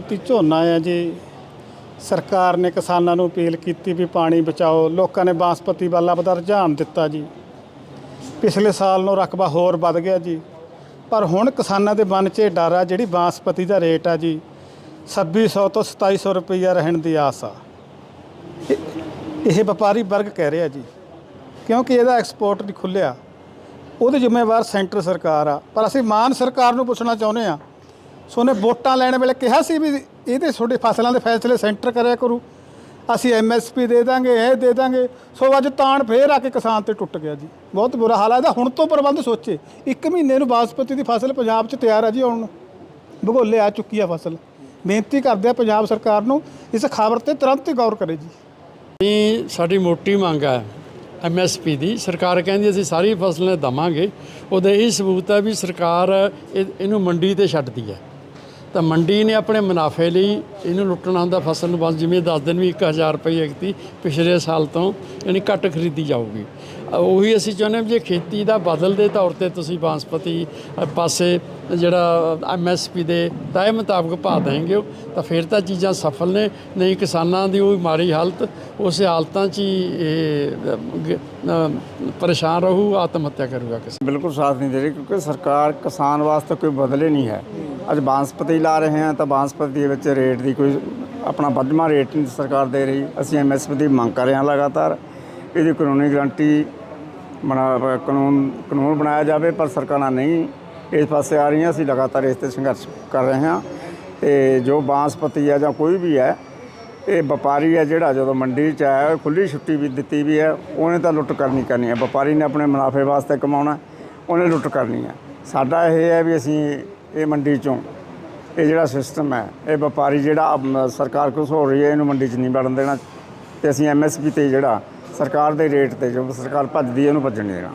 ਪਤੀ ਝੋਨਾ ਆ ਜੀ। ਸਰਕਾਰ ਨੇ ਕਿਸਾਨਾਂ ਨੂੰ ਅਪੀਲ ਕੀਤੀ ਵੀ ਪਾਣੀ ਬਚਾਓ। ਲੋਕਾਂ ਨੇ ਬਾਸਪਤੀ ਵੱਲ ਆਪਦਾ ਰੁਝਾਨ ਦਿੱਤਾ ਜੀ। ਪਿਛਲੇ ਸਾਲ ਨੂੰ ਰਕਬਾ ਹੋਰ ਵੱਧ ਗਿਆ ਜੀ। ਪਰ ਹੁਣ ਕਿਸਾਨਾਂ ਦੇ ਮਨ 'ਚ ਇਹ ਡਰ ਆ ਜਿਹੜੀ ਬਾਸਪਤੀ ਦਾ ਰੇਟ ਆ ਜੀ। 2600 ਤੋਂ 2700 ਰੁਪਈਆ ਰਹਿਣ ਦੀ ਆਸ ਆ। ਇਹ- ਇਹ ਵਪਾਰੀ ਵਰਗ ਕਹਿ ਰਿਹਾ ਜੀ। ਕਿਉਂਕਿ ਇਹਦਾ ਐਕਸਪੋਰਟ ਨਹੀਂ ਖੁੱਲਿਆ ਉਹਦੇ ਜ਼ਿੰਮੇਵਾਰ ਸੈਂਟਰ ਸਰਕਾਰ ਆ। ਪਰ ਅਸੀਂ ਮਾਨ ਸਰਕਾਰ ਨੂੰ ਪੁੱਛਣਾ ਚਾਹੁੰਦੇ ਆ ਸੋ ਉਹਨੇ ਵੋਟਾਂ ਲੈਣ ਵੇਲੇ ਕਿਹਾ ਸੀ ਵੀ ਇਹਦੇ ਤੁਹਾਡੇ ਫਸਲਾਂ ਦੇ ਫੈਸਲੇ ਸੈਂਟਰ ਕਰਿਆ ਕਰੂ। ਅਸੀਂ ਐਮਐਸਪੀ ਦੇ ਦਾਂਗੇ, ਇਹ ਦੇ ਦਾਂਗੇ। ਸੋ ਅੱਜ ਤਾਣ ਫੇਰ ਆ ਕੇ ਕਿਸਾਨ ਤੇ ਟੁੱਟ ਗਿਆ ਜੀ। ਬਹੁਤ ਬੁਰਾ ਹਾਲ ਹੈ ਇਹਦਾ ਹੁਣ ਤੋਂ ਪ੍ਰਬੰਧ ਸੋਚੇ। ਇੱਕ ਮਹੀਨੇ ਨੂੰ ਬਾਸਪਤੀ ਦੀ ਫਸਲ ਪੰਜਾਬ 'ਚ ਤਿਆਰ ਆ ਜੀ ਆਉਣ ਨੂੰ। ਭਗੋਲੇ ਆ ਚੁੱਕੀ ਆ ਫਸਲ। ਬੇਨਤੀ ਕਰਦੇ ਆ ਪੰਜਾਬ ਸਰਕਾਰ ਨੂੰ ਇਸ ਖਬਰ ਤੇ ਤੁਰੰਤ ਹੀ ਗੌਰ ਕਰੇ ਜੀ। ਇਹ ਸਾਡੀ ਮੋਟੀ ਮੰਗ ਹੈ ਐਮਐਸਪੀ ਦੀ। ਸਰਕਾਰ ਕਹਿੰਦੀ ਅਸੀਂ ਸਾਰੀ ਫਸਲਾਂ ਦਵਾਂਗੇ। ਉਹਦਾ ਇਹ ਸਬੂਤ ਹੈ ਵੀ ਸਰਕਾਰ ਇਹ- ਇਹਨੂੰ ਮੰਡੀ ਤੇ ਛੱਡਦੀ ਹੈ ਤਾਂ ਮੰਡੀ ਨੇ ਆਪਣੇ ਮੁਨਾਫੇ ਲਈ ਇਹਨੂੰ ਲੁੱਟਣਾ ਹੁੰਦਾ ਫਸਲ ਨੂੰ ਬਸ ਜਿਵੇਂ 10 ਦਿਨ ਵੀ 1000 ਰੁਪਏ ਦੀ ਪਿਛਲੇ ਸਾਲ ਤੋਂ ਯਾਨੀ ਘੱਟ ਖਰੀਦੀ ਜਾਊਗੀ। ਉਹੀ ਅਸੀਂ ਚਾਹੁੰਦੇ ਹਾਂ ਵੀ ਜੇ ਖੇਤੀ ਦਾ ਬਦਲ ਦੇ ਤੌਰ ਤੇ ਤੁਸੀਂ ਬਾਂਸਪਤੀ ਪਾਸੇ ਜਿਹੜਾ ਐਮਐਸਪੀ ਦੇ ਤੈਅ ਮੁਤਾਬਕ ਭਾਅ ਦੇਂਗੇ ਹੋ, ਤਾਂ ਫਿਰ ਤਾਂ ਚੀਜ਼ਾਂ ਸਫਲ ਨੇ। ਨਹੀਂ ਕਿਸਾਨਾਂ ਦੀ ਉਹ ਮਾੜੀ ਹਾਲਤ ਉਸੇ ਹਾਲਤਾਂ 'ਚ ਹੀ ਇਹ ਪਰੇਸ਼ਾਨ ਰਹੂ ਆਤਮ ਹੱਤਿਆ ਕਰੂਗਾ ਕਿਸੇ ਬਿਲਕੁਲ ਸਾਥ ਨਹੀਂ ਦੇ ਰਹੀ ਕਿਉਂਕਿ ਸਰਕਾਰ ਕਿਸਾਨ ਵਾਸਤੇ ਕੋਈ ਬਦਲੇ ਨਹੀਂ ਹੈ। ਅੱਜ ਬਾਂਸਪਤੀ ਲਾ ਰਹੇ ਹਾਂ ਤਾਂ ਬਾਂਸਪਤੀ ਦੇ ਵਿੱਚ ਰੇਟ ਦੀ ਕੋਈ ਆਪਣਾ ਵੱਧਵਾਂ ਰੇਟ ਨਹੀਂ ਸਰਕਾਰ ਦੇ ਰਹੀ। ਅਸੀਂ ਐਮਐਸਪੀ ਦੀ ਮੰਗ ਕਰ ਰਹੇ ਹਾਂ ਲਗਾਤਾਰ। ਇਹਦੀ ਕਾਨੂੰਨੀ ਗਰੰਟੀ ਬਣਾ ਕਾਨੂੰਨ ਕਾਨੂੰਨ ਬਣਾਇਆ ਜਾਵੇ ਪਰ ਸਰਕਾਰਾਂ ਨਹੀਂ ਇਸ ਪਾਸੇ ਆ ਰਹੀਆਂ। ਅਸੀਂ ਲਗਾਤਾਰ ਇਸ ਤੇ ਸੰਘਰਸ਼ ਕਰ ਰਹੇ ਹਾਂ। ਤੇ ਜੋ ਬਾਂਸਪਤੀ ਹੈ ਜਾਂ ਕੋਈ ਵੀ ਹੈ, ਇਹ ਵਪਾਰੀ ਹੈ ਜਿਹੜਾ ਜਦੋਂ ਮੰਡੀ 'ਚ ਆਇਆ ਖੁੱਲੀ ਛੁੱਟੀ ਵੀ ਦਿੱਤੀ ਵੀ ਹੈ। ਉਹਨੇ ਤਾਂ ਲੁੱਟ ਕਰਨੀ ਕਰਨੀ ਹੈ। ਵਪਾਰੀ ਨੇ ਆਪਣੇ ਮੁਨਾਫੇ ਵਾਸਤੇ ਕਮਾਉਣਾ, ਉਹਨੇ ਲੁੱਟ ਕਰਨੀ ਹੈ। ਸਾਡਾ ਇਹ ਹੈ ਵੀ ਅਸੀਂ ਇਹ ਮੰਡੀ 'ਚੋਂ। ਇਹ ਜਿਹੜਾ ਸਿਸਟਮ ਹੈ, ਇਹ ਵਪਾਰੀ ਜਿਹੜਾ ਸਰਕਾਰ ਕੁਛ ਹੋ ਰਹੀ ਹੈ ਇਹਨੂੰ ਮੰਡੀ 'ਚ ਨਹੀਂ ਵੜਨ ਦੇਣਾ। ਤੇ ਅਸੀਂ ਐਮਐਸਪੀ ਤੇ ਜਿਹੜਾ ਸਰਕਾਰ ਦੇ ਰੇਟ ਤੇ ਜੋ ਸਰਕਾਰ ਭੱਜਦੀ ਹੈ, ਉਹਨੂੰ ਭੱਜਣ ਨਹੀਂ ਦੇਣਾ।